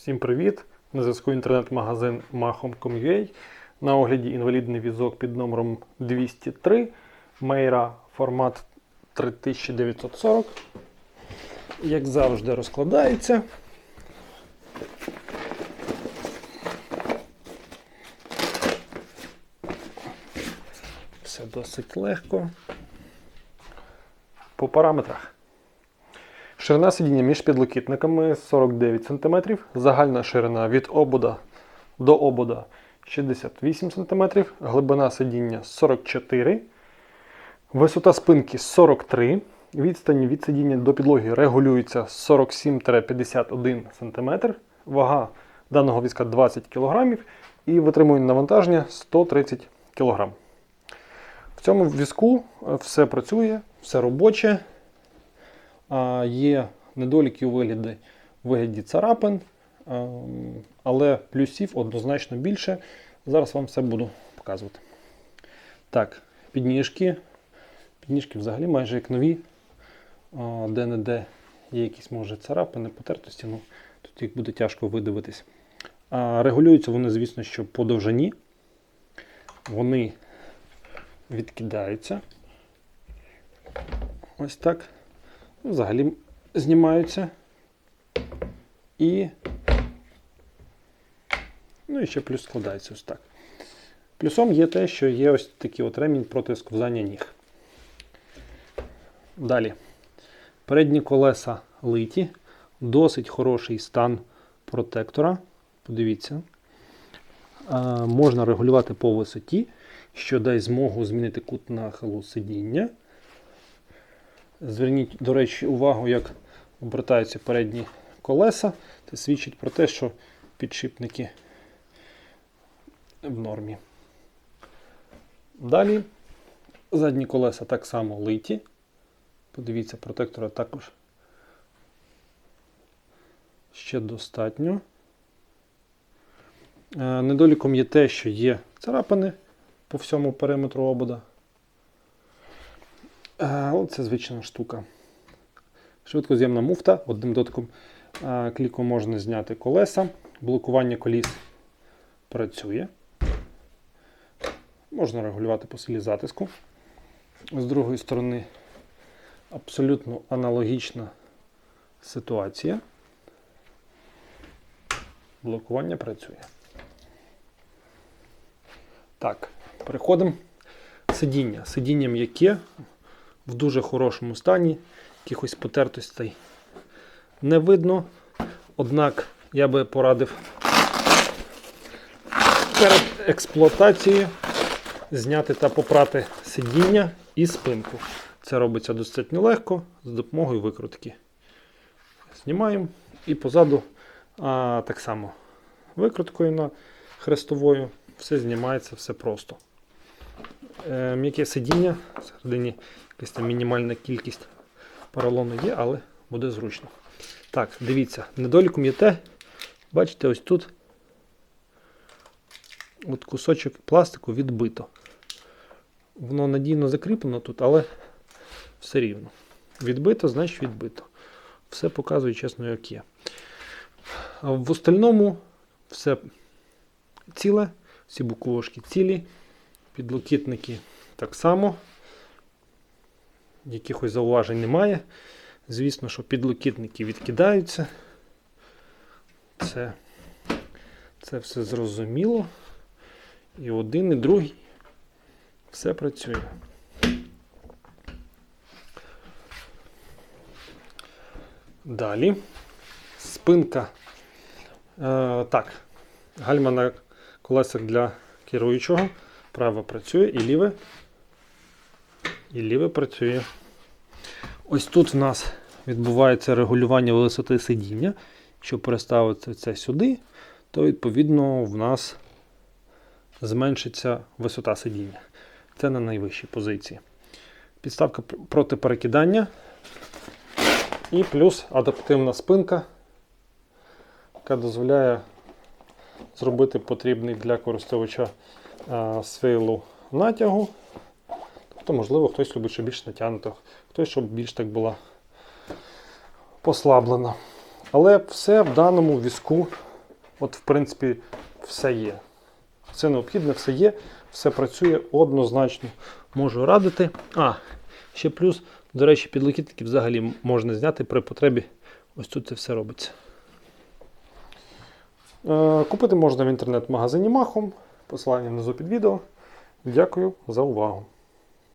Всім привіт! На зв'язку інтернет-магазин Mahom.com.ua. На огляді інвалідний візок під номером 203 Мейра формат 3940. Як завжди, розкладається. Все досить легко. По параметрах. Ширина сидіння між підлокітниками 49 см, загальна ширина від обода до обода 68 см, глибина сидіння 44 висота спинки 43 Відстань від сидіння до підлоги регулюється 47-51 см, вага даного візка 20 кг і витримує навантаження 130 кг. В цьому візку е, все працює, все робоче. Є недоліки у вигляді, вигляді царапин, але плюсів однозначно більше. Зараз вам все буду показувати. Так, підніжки. Підніжки взагалі майже як нові. Де-не-де є якісь може царапини, потертості, ну тут їх буде тяжко видивитись. Регулюються вони, звісно, що по довжині. Вони відкидаються. Ось так. Взагалі знімаються. І. Ну і ще плюс складається ось так. Плюсом є те, що є ось такий от ремінь проти сковзання ніг. Далі. Передні колеса литі. Досить хороший стан протектора. Подивіться. Можна регулювати по висоті, що дасть змогу змінити кут нахилу сидіння. Зверніть, до речі, увагу, як обертаються передні колеса. Це свідчить про те, що підшипники в нормі. Далі задні колеса так само литі. Подивіться, протектора також ще достатньо. Е, Недоліком є те, що є царапини по всьому периметру обода. Е, Оце звична штука. Швидкоз'ємна муфта. Одним дотком кліку можна зняти колеса. Блокування коліс працює. Можна регулювати по силі затиску. З другої сторони, абсолютно аналогічна ситуація. Блокування працює. Так, переходимо. Сидіння. Сидіння м'яке, в дуже хорошому стані, якихось потертостей не видно. Однак я би порадив перед експлуатацією зняти та попрати сидіння і спинку. Це робиться достатньо легко з допомогою викрутки. Знімаємо і позаду а, так само викруткою на хрестовою. Все знімається, все просто. Е, М'яке сидіння, всередині якась там мінімальна кількість поролону є, але буде зручно. Так, дивіться, недоліком є те, бачите, ось тут от кусочок пластику відбито. Воно надійно закріплено тут, але все рівно. Відбито, значить відбито. Все показує чесно, як є. В остальному все ціле, всі буковушки цілі, підлокітники так само. Якихось зауважень немає. Звісно, що підлокітники відкидаються. Це, це все зрозуміло. І один, і другий. Все працює. Далі. Спинка. Е, так. Гальма на колесах для керуючого. Право працює і ліве. І ліве працює. Ось тут в нас відбувається регулювання висоти сидіння. Якщо переставити це сюди, то відповідно в нас зменшиться висота сидіння. Це на найвищій позиції. Підставка проти перекидання. І плюс адаптивна спинка, яка дозволяє зробити потрібний для користувача силу натягу. Тобто, можливо, хтось любить, щоб більш натягнуто, хтось, щоб більш так була послаблена. Але все в даному візку От, в принципі, все є. Все необхідне, все є, все працює однозначно. Можу радити. А, ще плюс, до речі, підлокітники взагалі можна зняти при потребі. Ось тут це все робиться. Е, Купити можна в інтернет-магазині Махом. Посилання внизу під відео. Дякую за увагу.